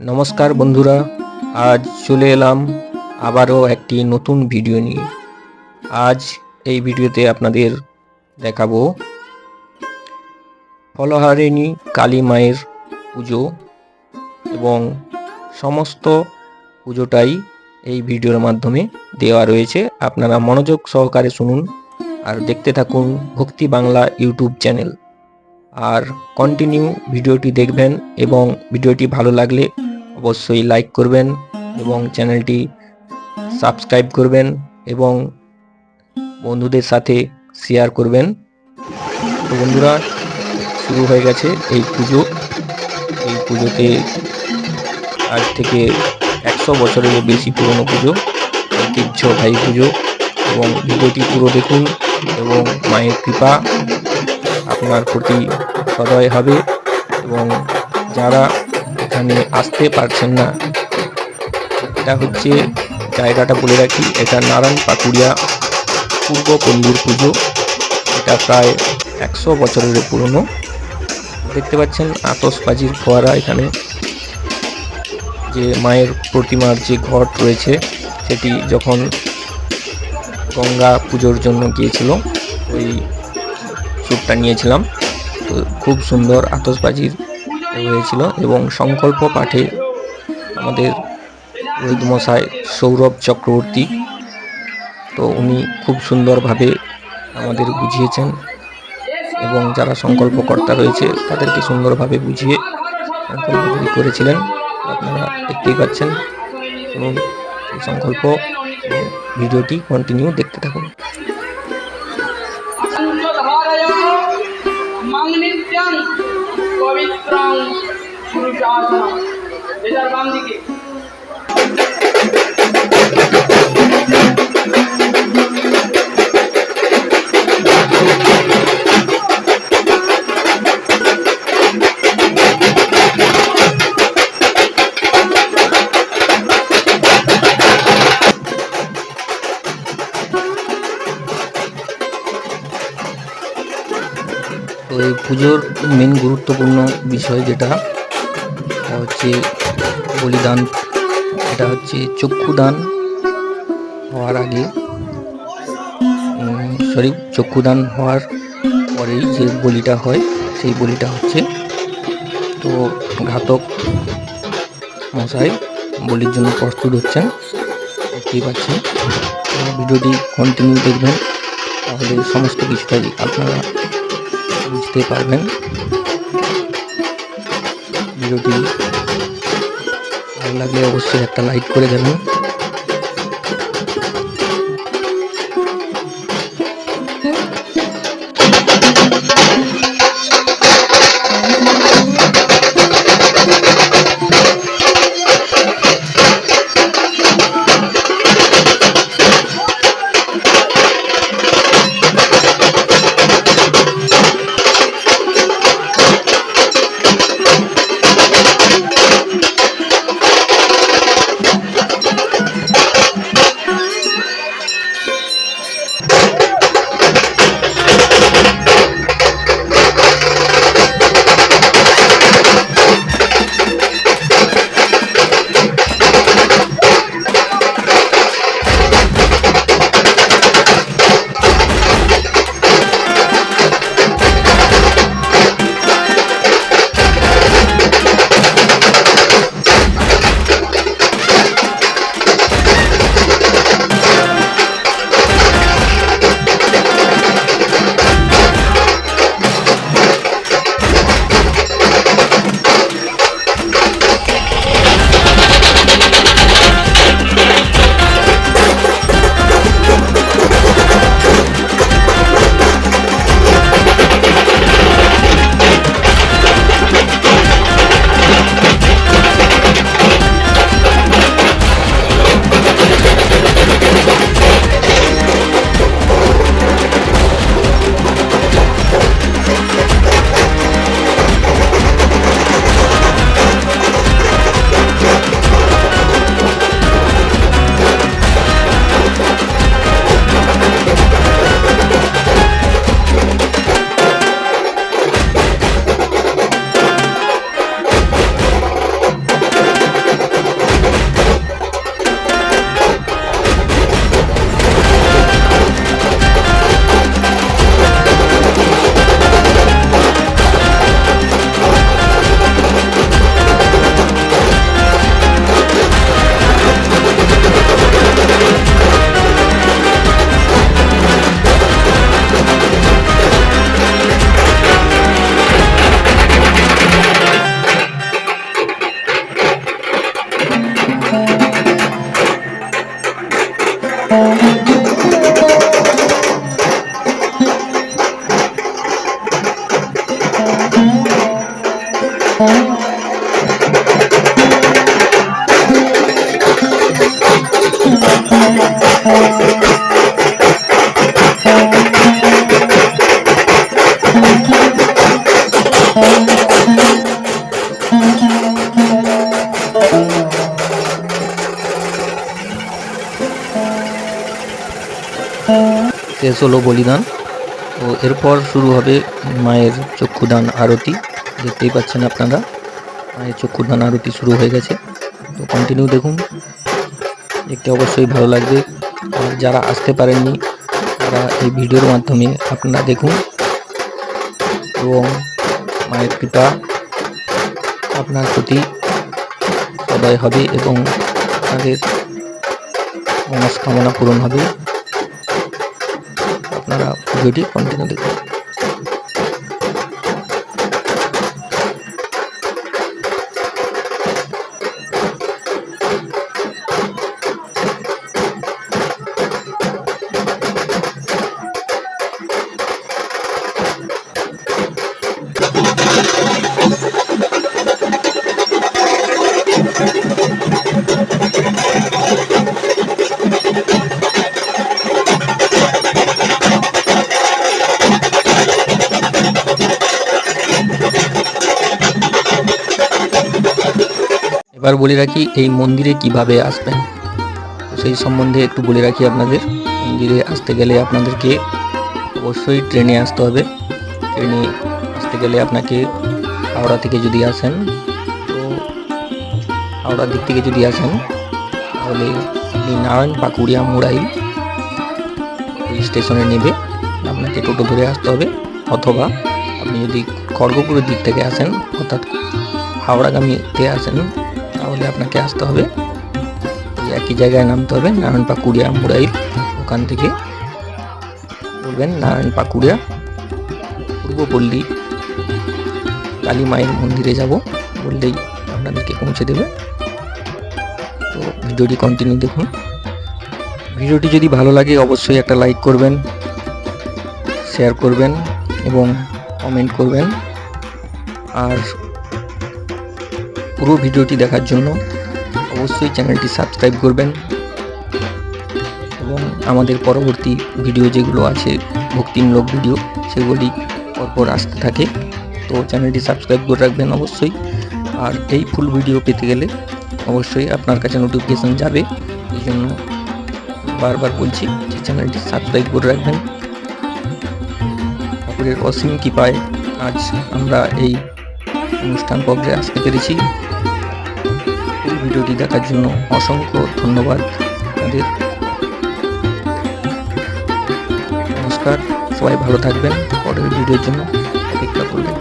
নমস্কার বন্ধুরা, আজ চলে এলাম আবারও একটি নতুন ভিডিও নিয়ে। আজ এই ভিডিওতে আপনাদের দেখাবো ফলহারিণী কালী মায়ের পুজো এবং সমস্ত পুজোটাই এই ভিডিওর মাধ্যমে দেওয়া রয়েছে। আপনারা মনোযোগ সহকারে শুনুন আর দেখতে থাকুন ভক্তি বাংলা ইউটিউব চ্যানেল। আর কন্টিনিউ ভিডিওটি দেখবেন এবং ভিডিওটি ভালো লাগলে অবশ্যই লাইক করবেন এবং চ্যানেলটি সাবস্ক্রাইব করবেন এবং বন্ধুদের সাথে শেয়ার করবেন। তো বন্ধুরা, শুরু হয়ে গেছে এই পুজো। এই পুজোতে আজ থেকে একশো বছরেরও বেশি পুরনো পুজো, ঐতিহ্য ভাই পুজো এবং ভিডিওটি পুরো দেখুন এবং মায়ের কৃপা আপনার প্রতি সদয় হবে এবং যারা এখানে আসতে পারছেন না। এটা হচ্ছে জায়গাটা বলে রাখি, এটা নারায়ণ পাকুড়িয়া পূর্বপল্লীর পুজো। এটা প্রায় একশো বছরের পুরনো। দেখতে পাচ্ছেন আতসবাজির ফোয়ারা এখানে। যে মায়ের প্রতিমার যে ঘট রয়েছে, সেটি যখন গঙ্গা পুজোর জন্য গিয়েছিল, ওই শ্যুটটা নিয়েছিলাম। তো খুব সুন্দর আতসবাজির হয়েছিল এবং সংকল্প পাঠে আমাদের মশাই সৌরভ চক্রবর্তী। তো উনি খুব সুন্দরভাবে আমাদের বুঝিয়েছেন এবং যারা সংকল্পকর্তা রয়েছে, তাদেরকে সুন্দরভাবে বুঝিয়ে সংকল্পগুলি করেছিলেন। আপনারা দেখতেই পাচ্ছেন এবং এই সংকল্প ভিডিওটি কন্টিনিউ দেখতে থাকুন। মাংনিত্যং পবিত্রং পুরুষাসন এটার বাম দিকে পুজোর মেন গুরুত্বপূর্ণ বিষয় যেটা হচ্ছে বলিদান। এটা হচ্ছে চক্ষুদান হওয়ার আগে। সরি চক্ষুদান হওয়ার পরেই যে বলিটা হয়, সেই বলিটা হচ্ছে তো ঘাতক মশাই বলির জন্য প্রস্তুত হচ্ছেন। দেখতেই পাচ্ছেন। ভিডিওটি কন্টিনিউ দেখবেন। তাহলে সমস্ত কিছুটাই আপনারা বুঝতে পারবেন। ভিডিওটি ভালো লাগলে অবশ্যই একটা লাইক করে দেবেন। শেষ হলো বলিদান। তো এরপর শুরু হবে মায়ের চক্ষুদান আরতি। দেখতেই পাচ্ছেন আপনারা, মায়ের চক্ষুদান আরতি শুরু হয়ে গেছে। তো কন্টিনিউ দেখুন। দেখতে অবশ্যই ভালো লাগবে। আর যারা আসতে পারেননি, তারা এই ভিডিওর মাধ্যমে আপনারা দেখুন। এবং মায়ের কৃপা আপনার প্রতি সদয় হবে এবং আপনাদের মনস্কামনা পূরণ হবে। আপনারা ভিডিওটি কন্টিনিউ দেখুন এবার বলে রাখি, এই মন্দিরে কীভাবে আসবেন? সেই সম্বন্ধে একটু বলে রাখি আপনাদের। মন্দিরে আসতে গেলে আপনাদেরকে অবশ্যই ট্রেনে আসতে হবে। ট্রেনে আসতে গেলে আপনাকে হাওড়া থেকে যদি আসেন, তো হাওড়ার দিক থেকে যদি আসেন, তাহলে আপনি নারায়ণ পাকুড়িয়া মোড়াই ওই স্টেশনে নেবে। আপনাকে টোটো ধরে আসতে হবে। অথবা আপনি যদি খড়গপুরের দিক থেকে আসেন, অর্থাৎ হাওড়াগামীতে আসেন তাহলে আপনাকে আসতে হবে। একই জায়গায় নামতে হবে, নারায়ণ পাকুড়িয়া মুরাইল ওখান থেকে বলবেন, নারায়ণ পাকুড়িয়া পূর্বপল্লী কালী মায়ের মন্দিরে যাব। বললেই আপনাদেরকে পৌঁছে দেবে। তো ভিডিওটি কন্টিনিউ দেখুন। ভিডিওটি যদি ভালো লাগে, অবশ্যই একটা লাইক করবেন শেয়ার করবেন এবং কমেন্ট করবেন। আর পুরো ভিডিওটি দেখার জন্য অবশ্যই চ্যানেলটি সাবস্ক্রাইব করবেন এবং আমাদের পরবর্তী ভিডিও যেগুলো আছে ভক্তিমূলক ভিডিও, সেগুলি পরপর আসতে থাকে। তো চ্যানেলটি সাবস্ক্রাইব করে রাখবেন অবশ্যই। আর এই ফুল ভিডিও পেতে গেলে অবশ্যই আপনার কাছে নোটিফিকেশান যাবে। এই জন্য বারবার বলছি যে চ্যানেলটি সাবস্ক্রাইব করে রাখবেন। ঠাকুরের অসীম কৃপায় আজ আমরা এই অনুষ্ঠান পর্যায়ে আসতে পেরেছি। এই ভিডিওটি দেখার জন্য অসংখ্য ধন্যবাদ আপনাদের নমস্কার, সবাই ভালো থাকবেন। পরের ভিডিওর জন্য অপেক্ষা করবেন।